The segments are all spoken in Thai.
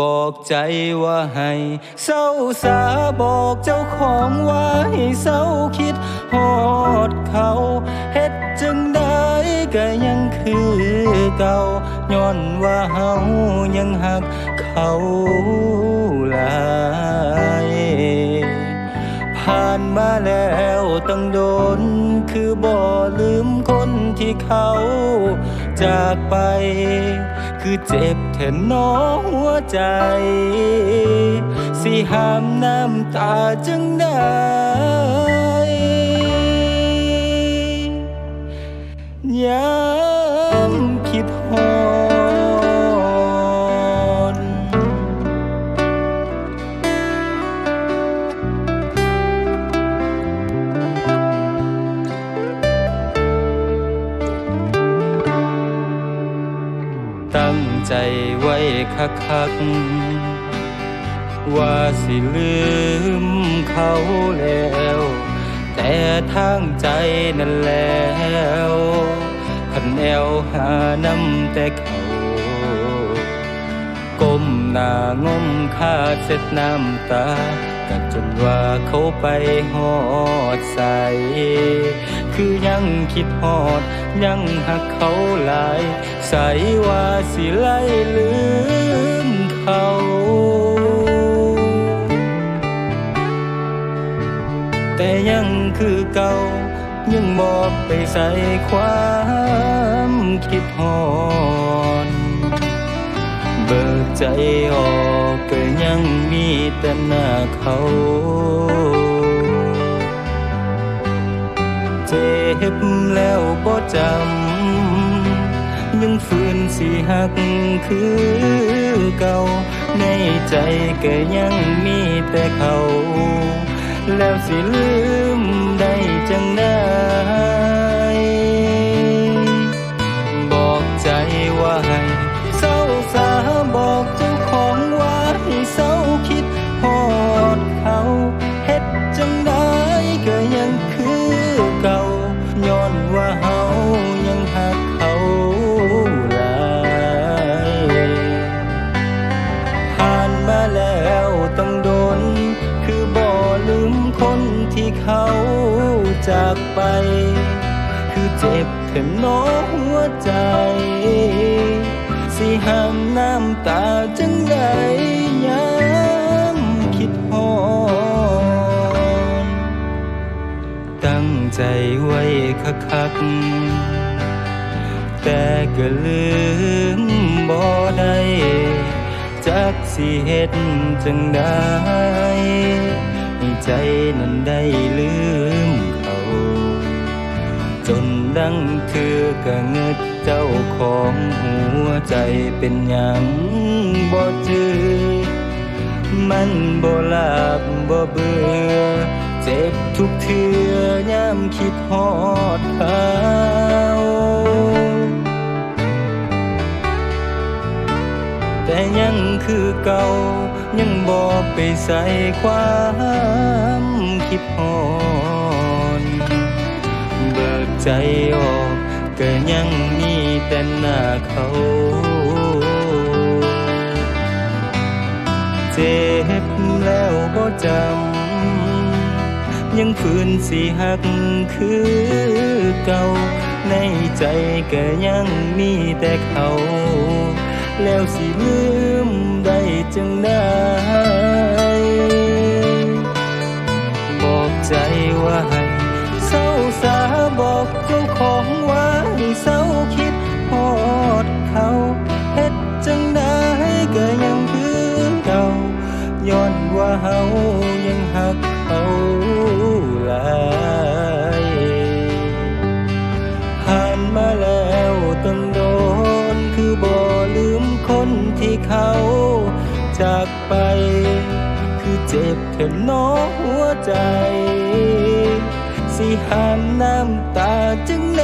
บอกใจว่าให้เศร้าสาบอกเจ้าของว่าให้เศร้าคิดฮอดเขาเฮ็ดจังได้ก็ยังคือเก่าย้อนว่าเฮายังหักเขาหลายผ่านมาแล้วตั้งโดน คือบ่ลืมคนที่เขาจากไป คือเจ็บ เทนน้องหัวใจ สิห้ามน้ำตาจังได้ยา ตั้งใจไว้คักๆว่าสิลืมเขาแล้ว แต่ทางใจนั่นแล้วขันแอวหานำแต่เขาก้มหน้างมคาเสร็จน้ำตา กัจนว่าเขาไปหอดใส คือยังคิดหอด ยังหักเขาหลาย ใสว่าสิไล่ลืมเขาแต่ยังคือเก่ายังบอกไปใส่ความคิดหอน เบิกใจออกก็ยังมีแต่หน้าเขาเจ็บแล้วบ่จำยังฝืนสิหักคือเก่าในใจก็ยังมีแต่เขา แล้วสิลืมได้จังได้ เจ็บแค่น้อหัวใจ สิห้ามน้ำตาจังใดยามคิดฮอนตั้งใจไว้คักแต่ก็ลืมบ่ได้จักสิเฮ็ดจังได้ใจนั้นได้ลืม ดังคือกะเงิดเจ้าของหัวใจเป็นหยังบ่จือมันบ่ลับบ่เบื่อ เจ็บทุกเทือยามคิดฮอดเขาแต่ยังคือเก่ายังบอกไปใส่ความคิดฮอนเบิก ใจออกก็ยังมีแต่หน้าเขาเจ็บแล้วก็จำยังฝืนสิหักคือเก่าในใจก็ยังมีแต่เขา แล้วสิลืมได้จังได้บอกใจว่าให้ อกเจ้าของว่าให้เศร้าคิดฮอดเขาเฮ็ดจังได้ก็ยังคือเก่าย้อนว่าเฮายังหักเขาหลายผ่านมาแล้วตั้งโดนคือบ่ลืมคนที่เขาจากไป คือเจ็บเธอน้อหัวใจ สิหามน้ำตาจึงไหน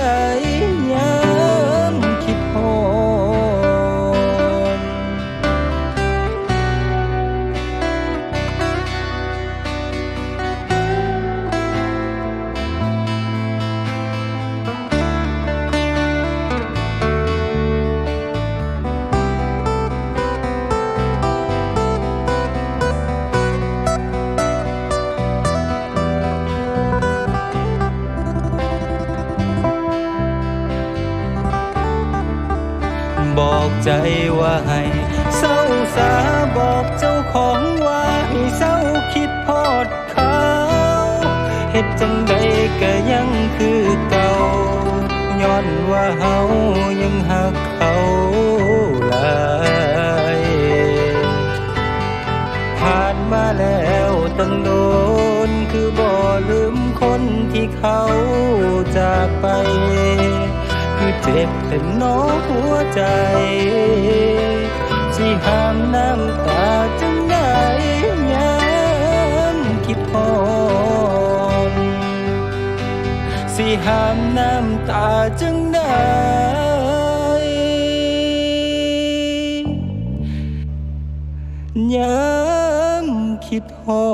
บอกใจว่าให้เศร้าสาบอกเจ้าของว่าให้เศร้าคิดพอดเขาเฮ็ดจังใดก็ยังคือเก่าย้อนว่าเฮายังหักเขาหลายผ่านมาแล้วตั้งโดนคือบ่ลืมคนที่เขาจากไป เจ็บแต่น้อหัวใจสิห้ามน้ำตาจังได้ยามคิดพอนสิห้ามน้ำตาจังได้ยามคิดฮอ